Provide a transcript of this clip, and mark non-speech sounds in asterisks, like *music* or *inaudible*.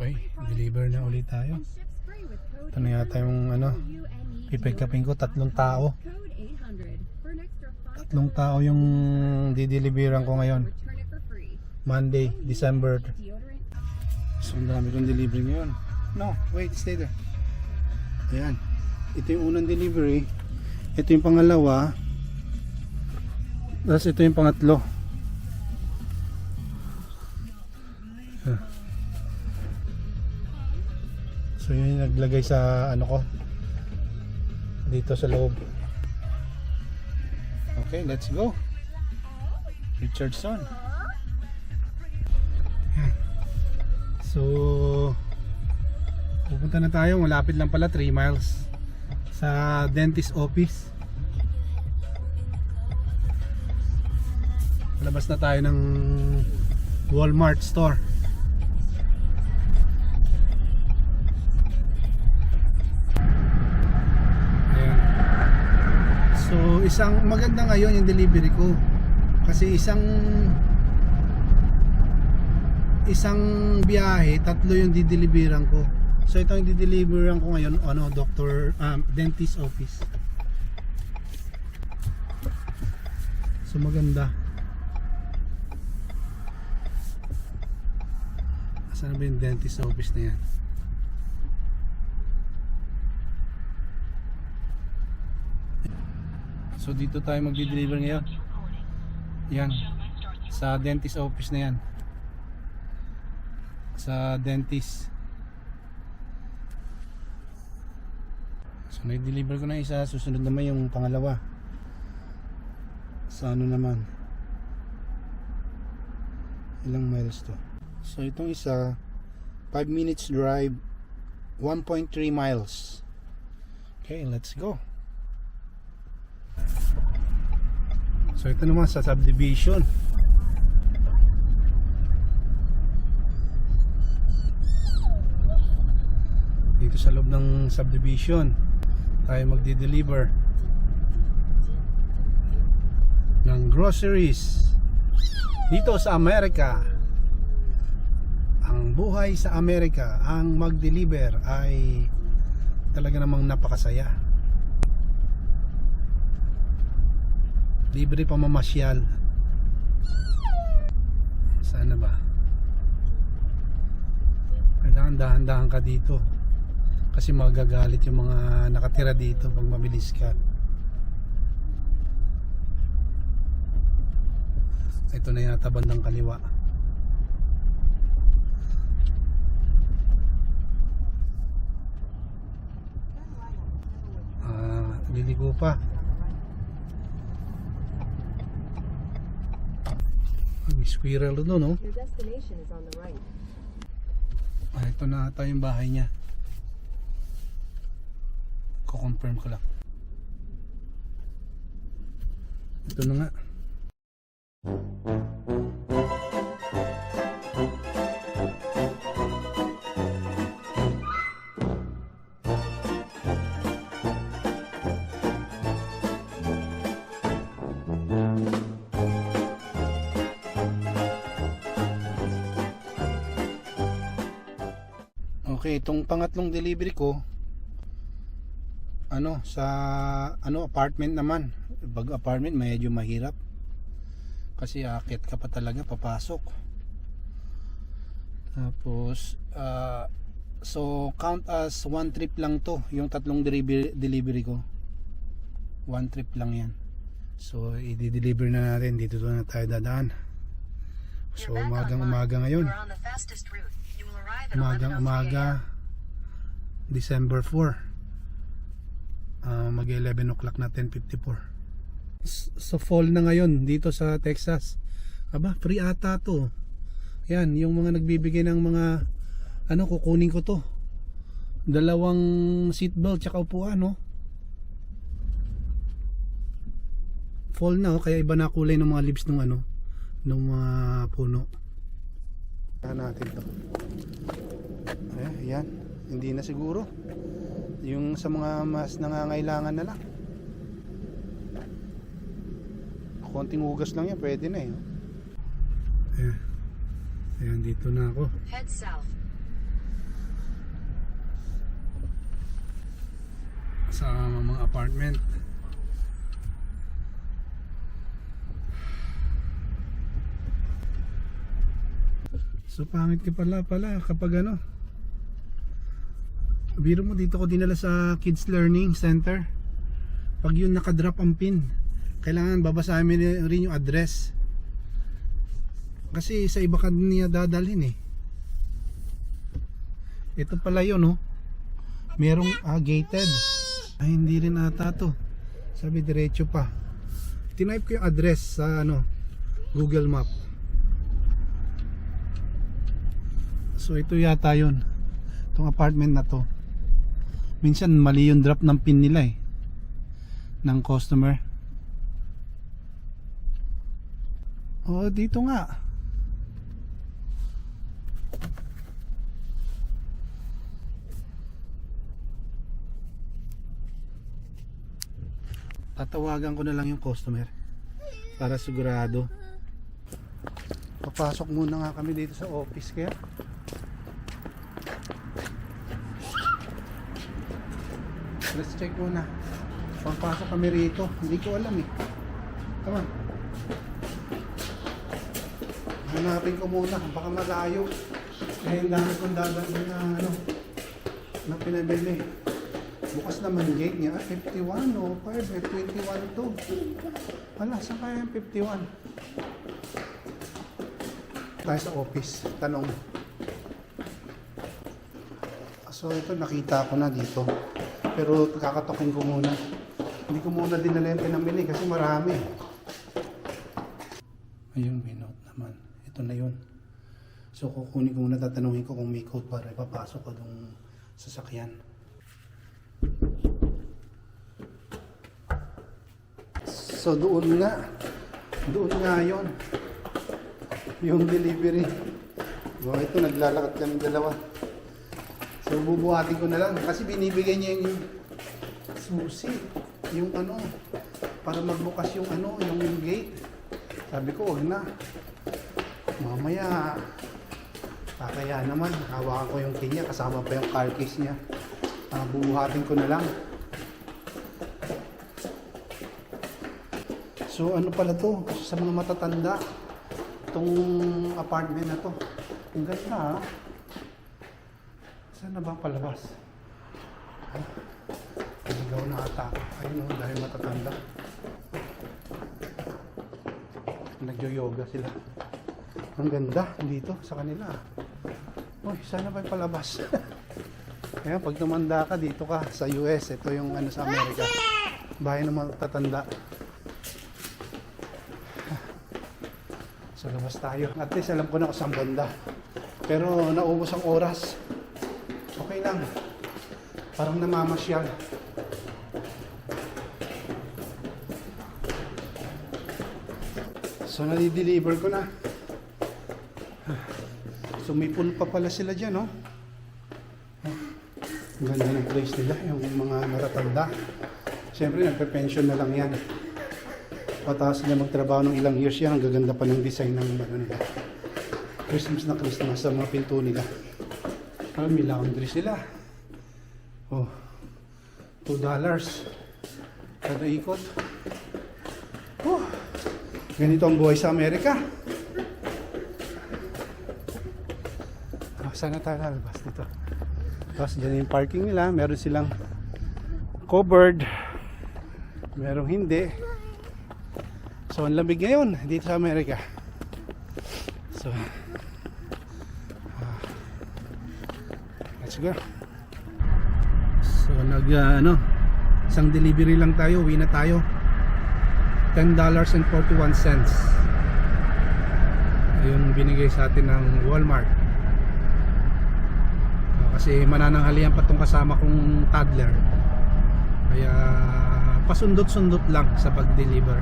Uy, deliver na ulit tayo. Ito na yata yung ano, pipick upin ko, tatlong tao. Tatlong tao yung dideliveran ko ngayon. Monday, December. So, ang dami kong delivery ngayon. No, wait, stay there. Ayan. Ito yung unang delivery. Ito yung pangalawa. Tapos ito yung pangatlo. So yun yung naglagay sa ano ko. Dito sa loob. Okay, let's go. Richardson. So pupunta na tayo. Malapit lang pala 3 miles sa dentist office. Labas na tayo ng Walmart store. Isang maganda ngayon yung delivery ko. Kasi isang isang biyahe, tatlo yung dideliveran ko. So, ito yung dideliveran ko ngayon, ano, doctor, um, dentist office. So, maganda. Saan ba yung dentist office na yan? So dito tayo magdi-deliver ngayon. Yan. Sa dentist office na yan. Sa dentist. So nag-deliver ko na isa. Susunod naman yung pangalawa. Sa ano naman. Ilang miles to? So itong isa 5 minutes drive 1.3 miles. Okay, let's go. So ito naman sa subdivision. Dito sa loob ng subdivision tayo magdi-deliver ng groceries dito sa Amerika. Ang buhay sa Amerika, ang mag-deliver ay talaga namang napakasaya. Libre pa mamasyal. Sana ba? Kailangan dahan-dahan ka dito. Kasi magagalit yung mga nakatira dito pag mabilis ka. Ito na yata bandang kaliwa. Ah liligo pa May squirrel doon, no? Your destination is on the right. Ah, ito na ata yung bahay niya. Ko-confirm ko lang. Ito na nga. Okay, itong pangatlong delivery ko ano sa ano apartment naman. Pag apartment medyo mahirap. Kasi akit ka pa talaga papasok. Tapos ah, so count as one trip lang to, yung tatlong delivery, delivery ko. One trip lang 'yan. So i-deliver na natin dito na tayo dadaan. So umagang umaga ngayon. Umagang 11:03 umaga. December 4 Ah, mag 11 o'clock na 10.54 S- so fall na ngayon dito sa Texas. Aba free ata to. Yan yung mga nagbibigay ng mga ano kukunin ko to. Dalawang seatbelt tsaka upuan no? Fall na oh, kaya iba na kulay ng mga leaves ng ano ng mga puno. Natin to eh, yan hindi na siguro. Yung sa mga mas nangangailangan na lang. Konting hugas lang yan pwede na eh ayan, ayan dito na ako. Head south. Sa mga apartment. So pangit ka pala pala kapag ano Biro mo dito ko dinala sa Kids Learning Center. Pag yun nakadrop ang pin. Kailangan babasahin rin yung address. Kasi sa iba ka niya dadalhin eh. Ito pala yun oh. Merong ah, gated. Ay hindi rin ata to. Sabi diretso pa. Tinype ko yung address sa ano Google Map. So ito yata yun. Itong apartment na to Minsan mali yung drop ng pin nila eh. Ng customer. Oh dito nga. Tatawagan ko na lang yung customer Para sigurado. Papasok muna nga kami dito sa office kaya Let's check muna. Pagpasok kami rito. Hindi ko alam eh. On. Hanapin ko muna. Baka malayo. Eh, dami kong dadalhin na ano. Na pinabili. Bukas naman gate niya. Ah, 51 o 5. Eh, 21 to. Wala, saan kaya yung 51? Tayo sa office. Tanong. So ito nakita ko na dito. Pero kakatokin ko muna. Hindi ko muna dinala yung pinamili kasi marami. Ayun, may note naman. Ito na yun. So kukunin ko muna, tatanungin ko kung may code para ipapasok ko dong sasakyan. So doon nga. Doon nga yun. Yung delivery. So ito, naglalakad kami dalawa. So bubuhatin ko na lang kasi binibigay niya yung susi, yung ano, para magbukas yung ano, yung gate. Sabi ko, wag na. Mamaya, kakaya naman, hawakan ko yung key kasama pa yung car keys niya. Ah, bubuhatin ko na lang. So ano pala to, sa mga matatanda, itong apartment na to. Ang ganda ha. Saan na ba palabas? Ah, Naligaw na ata. Ayun o, dahil matatanda. Nagyo-yoga sila. Ang ganda dito sa kanila. Uy, sana ba palabas? *laughs* Kaya pag tumanda ka, dito ka sa US. Ito yung ano sa Amerika. Bahay ng matatanda. *laughs* Sa labas tayo. At least alam ko na kung saan banda. Pero naubos ang oras. Lang. Parang namamasyal. So, nadi-deliver ko na. So, may pool pa pala sila dyan, no? Ang ganda ng place nila, yung mga natatanda. Siyempre, nagpe-pension na lang yan. Pataas na magtrabaho ng ilang years yan, ang gaganda pa ng design ng ano nila. Christmas na Christmas sa mga pinto nila. Ah, may laundry sila. Oh, $2 dollars kada ikot. Oh, ganito ang buhay sa Amerika. Ah, sana tayo lalabas dito. Tapos dyan yung parking nila. Meron silang covered. Merong hindi. So, ang lamig ngayon dito sa Amerika. So, Let's go. So nag uh, ano, isang delivery lang tayo, uwi na tayo. $10.41 cents. Yung binigay sa atin ng Walmart. Uh, kasi manananghalian pa tong kasama kong toddler. Kaya pasundot-sundot lang sa pag-deliver.